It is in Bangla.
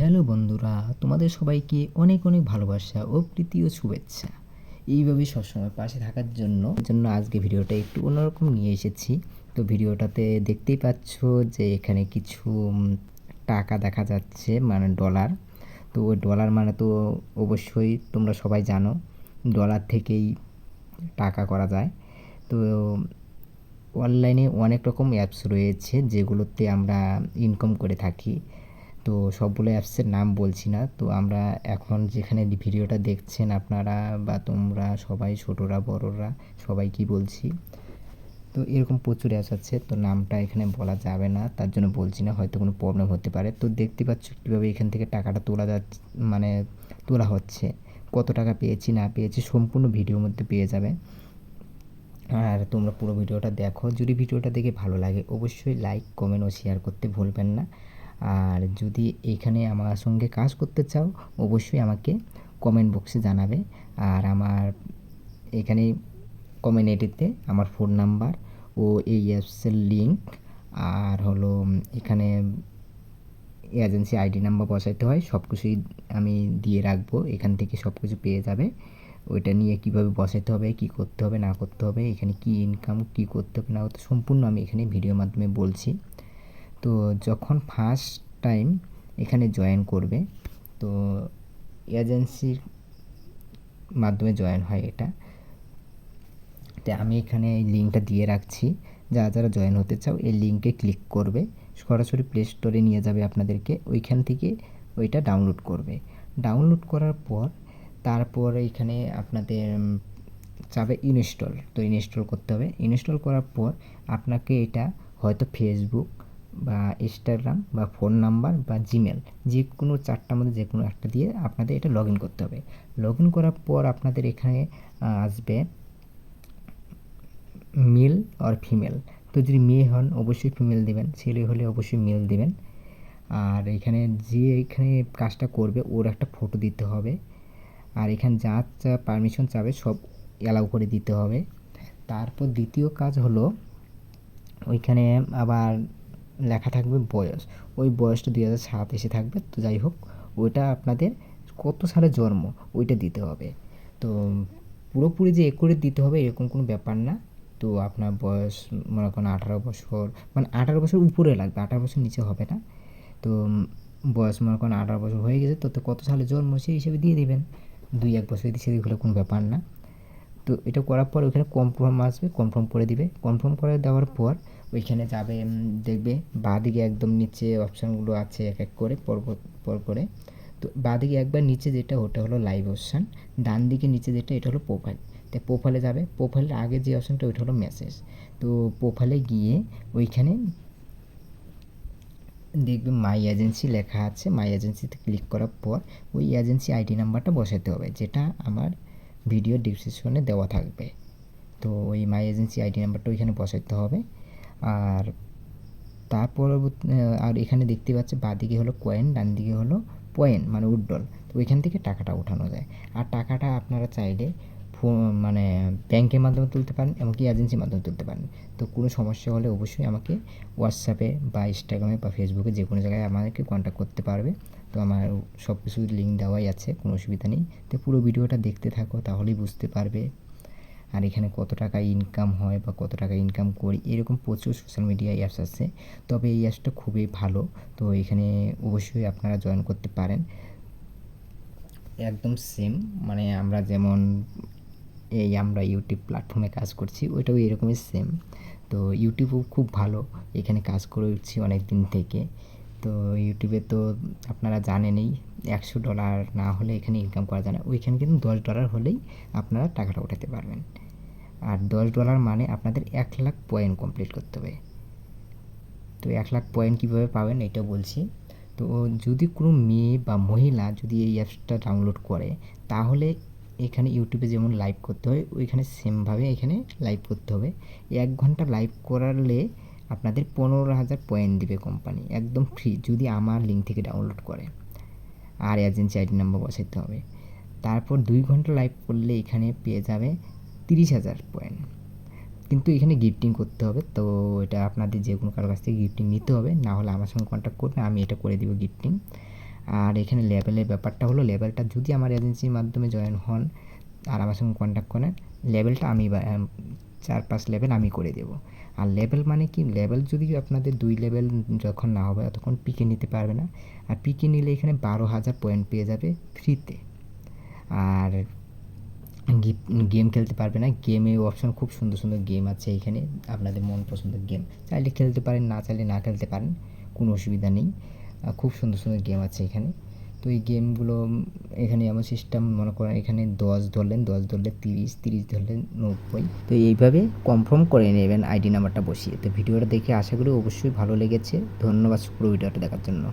হ্যালো বন্ধুরা, তোমাদের সবাইকে অনেক অনেক ভালোবাসা ও প্রীতি ও শুভেচ্ছা। এইভাবেই সবসময় পাশে থাকার জন্য জন্য আজকে ভিডিওটা একটু অন্যরকম নিয়ে এসেছি। তো ভিডিওটাতে দেখতেই পাচ্ছ যে এখানে কিছু টাকা দেখা যাচ্ছে মানে ডলার তো ডলার মানে তো অবশ্যই তোমরা সবাই জানো ডলার থেকেই টাকা করা যায়। তো অনলাইনে অনেক রকম অ্যাপস রয়েছে যেগুলোতে আমরা ইনকাম করে থাকি। তো সবগুলো অ্যাপসের নাম বলছি না। তো আমরা এখন যেখানে ভিডিওটা দেখছেন আপনারা বা তোমরা সবাই ছোটরা, বড়রা সবাইকে বলছি? তো এরকম প্রচুর অ্যাপস আছে, তো নামটা এখানে বলা যাবে না, তার জন্য বলছি না, হয়তো কোনো প্রবলেম হতে পারে। তো দেখতে পাচ্ছ কীভাবে এখান থেকে টাকাটা তোলা যাচ্ছে মানে তোলা হচ্ছে। কত টাকা পেয়েছি, না পেয়েছি, সম্পূর্ণ ভিডিওর মধ্যে পেয়ে যাবে। আর তোমরা পুরো ভিডিওটা দেখো। যদি ভিডিওটা দেখে ভালো লাগে, অবশ্যই লাইক কমেন্ট ও শেয়ার করতে ভুলবেন না। আর যদি এখানে আমার সঙ্গে কাজ করতে চাও, অবশ্যই আমাকে কমেন্ট বক্সে জানাবে। আর আমার এখানে কমিউনিটিতে আমার ফোন নাম্বার ও এই অ্যাপসের লিঙ্ক আর হলো এখানে এজেন্সি আইডি নাম্বার বসাইতে হয় সব কিছুই আমি দিয়ে রাখব। এখান থেকে সব কিছু পেয়ে যাবে। ওইটা নিয়ে কীভাবে বসাইতে হবে, কি করতে হবে, না করতে হবে, এখানে কি ইনকাম কি করতে হবে, না করতে সম্পূর্ণ আমি এখানে ভিডিওর মাধ্যমে বলছি। তো যখন ফার্স্ট টাইম এখানে জয়েন করবে, তো এজেন্সির মাধ্যমে জয়েন হয় এটা। তো আমি এখানে এই লিঙ্কটা দিয়ে রাখছি। যারা যারা জয়েন হতে চাও, এই লিঙ্কে ক্লিক করবে। সরাসরি প্লে স্টোরে নিয়ে যাবে আপনাদেরকে। ওইখান থেকে ওইটা ডাউনলোড করবে। ডাউনলোড করার পর, তারপর এখানে আপনাদের চাবে ইনস্টল তো ইনস্টল করতে হবে। ইনস্টল করার পর আপনাকে এটা হয়তো ফেসবুক বা ইনস্টাগ্রাম বা ফোন নাম্বার বা জিমেল যে কোনো চারটার মধ্যে যে কোনো একটা দিয়ে আপনাদের এটা লগ ইন করতে হবে। লগ ইন করার পর আপনাদের এখানে আসবে মেল আর ফিমেল তো যদি মেয়ে হন, অবশ্যই ফিমেল দেবেন, ছেলে হলে অবশ্যই মেল দেবেন। আর এখানে যে এখানে কাজটা করবে, ওর একটা ফটো দিতে হবে। আর এখানে যা যা পারমিশন চাবে, সব অ্যালাউ করে দিতে হবে। তারপর দ্বিতীয় কাজ হলো, ওইখানে আবার লেখা থাকবে বয়স। ওই বয়সটা দুই হাজার সাত এসে থাকবে। তো যাই হোক, ওইটা আপনাদের কত সালে জন্ম, ওইটা দিতে হবে। তো পুরোপুরি যে একরে দিতে হবে এরকম কোনো ব্যাপার না। তো আপনার বয়স মনে করেন আঠারো বছর মানে আঠারো বছর উপরে লাগবে, আঠারো বছর নিচে হবে না। তো বয়স মনে করেন আঠারো বছর হয়ে গেছে, তো কত সালে জন্ম সেই হিসেবে দিয়ে দিবেন। দুই এক বছর দিয়ে হলে কোনো ব্যাপার না। তো এটা করার পর ওইখানে কনফার্ম আসবে কনফার্ম করে দিবে। কনফার্ম করে দেওয়ার পর ওইখানে যাবে দেখবে। বাঁদিকে একদম নিচে অপশানগুলো আছে এক এক করে, পর পর- পর করে তো বাঁদিকে একবার নিচে যেটা, ওটা হলো লাইভ অপশান ডান দিকে নিচে যেটা, এটা হলো প্রোফাইল তো প্রোফাইলে যাবে। প্রোফাইলের আগে যে অপশানটা ওইটা হলো মেসেজ তো প্রোফাইলে গিয়ে ওইখানে দেখবে মাই এজেন্সি লেখা আছে। মাই এজেন্সিতে ক্লিক করার পর ওই এজেন্সি আইডি নাম্বারটা বসাতে হবে, যেটা আমার ভিডিও ডিসক্রিপশনে দেওয়া থাকবে। তো ওই মাই এজেন্সি আইডি নাম্বারটা ওইখানে বসাতে হবে। আর তার পরবর্তী আর এখানে দেখতে পাচ্ছে বাঁদিকে হলো কয়েন ডান দিকে হলো পয়েন্ট মানে উড্ডল তো ওইখান থেকে টাকাটা ওঠানো যায়। আর টাকাটা আপনারা চাইলে মানে ব্যাংকের মাধ্যমে তুলতে পারেন এমনকি এজেন্সির মাধ্যমে তুলতে পারেন। তো কোনো সমস্যা হলে অবশ্যই আমাকে হোয়াটসঅ্যাপে বা ইনস্টাগ্রামে বা ফেসবুকে যে কোনো জায়গায় আমাদেরকে কন্ট্যাক্ট করতে পারবে। তো আমার সব কিছু লিঙ্ক দেওয়াই আছে, কোনো অসুবিধা নেই। তো পুরো ভিডিওটা দেখতে থাকো, তাহলেই বুঝতে পারবে। আর এখানে কত টাকা ইনকাম হয় বা কত টাকা ইনকাম করি, এরকম প্রচুর সোশ্যাল মিডিয়া অ্যাপস আছে। তবে এই অ্যাপসটা খুবই ভালো। তো এখানে অবশ্যই আপনারা জয়েন করতে পারেন। একদম সেম মানে আমরা যেমন এই আমরা ইউটিউব প্ল্যাটফর্মে কাজ করছি, ওইটাও এরকমই সেম তো ইউটিউবও খুব ভালো। এখানে কাজ করছি অনেক দিন থেকে। তো ইউটিউবে তো আপনারা জানেনই, একশো ডলার না হলে এখানে ইনকাম করা যায় না। ওইখানে কিন্তু দশ ডলার হলেই আপনারা টাকাটা উঠাতে পারবেন। আর দশ ডলার মানে আপনাদের এক লাখ পয়েন্ট কমপ্লিট করতে হবে। তো এক লাখ পয়েন্ট কীভাবে পাবেন এটা বলছি। তো যদি কোনো মেয়ে বা মহিলা যদি এই অ্যাপসটা ডাউনলোড করে, তাহলে এখানে ইউটিউবে যেমন লাইভ করতে হয়, ওইখানে সেমভাবে এখানে লাইভ করতে হবে। এক ঘণ্টা লাইভ করালে আপনাদের পনেরো হাজার পয়েন্ট দিবে কোম্পানি একদম ফ্রি যদি আমার লিঙ্ক থেকে ডাউনলোড করে। আর এজেন্সি আইডি নাম্বার বসাইতে হবে। তারপর দুই ঘণ্টা লাইভ করলে এখানে পেয়ে যাবে তিরিশ হাজার পয়েন্ট। কিন্তু এখানে গিফটিং করতে হবে, তো এটা আপনাদের যে কোনো কারোর কাছ থেকে গিফটিং নিতে হবে, না হলে আমার সঙ্গে কন্ট্যাক্ট করবে আমি এটা করে দেবো গিফটিং আর এখানে লেভেলের ব্যাপারটা হলো লেভেলটা যদি আমার এজেন্সির মাধ্যমে জয়েন হন আর আমার সঙ্গে কন্ট্যাক্ট করেন লেভেলটা আমি চার পাঁচ লেভেল আমি করে দেবো। আর লেভেল মানে কি? লেভেল যদি আপনাদের দুই লেভেল যখন না হবে, তখন পিকে নিতে পারবে না। আর পিকে নিলে এখানে বারো হাজার পয়েন্ট পেয়ে যাবে ফ্রিতে আর গেম খেলতে পারবে না। গেমে অপশন খুব সুন্দর সুন্দর গেম আছে এখানে। আপনাদের মন পছন্দের গেম চাইলে খেলতে পারেন, না চাইলে না খেলতে পারেন, কোনো অসুবিধা নেই। খুব সুন্দর সুন্দর গেম আছে এখানে। তো এই গেমগুলো এখানে আমার সিস্টেম মনে করেন এখানে দশ ধরলেন, দশ ধরলে তিরিশ তিরিশ ধরলেন নব্বই। তো এইভাবে কনফার্ম করে নেবেন আইডি নাম্বারটা বসিয়ে। তো ভিডিওটা দেখে আশা করি অবশ্যই ভালো লেগেছে। ধন্যবাদ পুরো ভিডিওটা দেখার জন্য।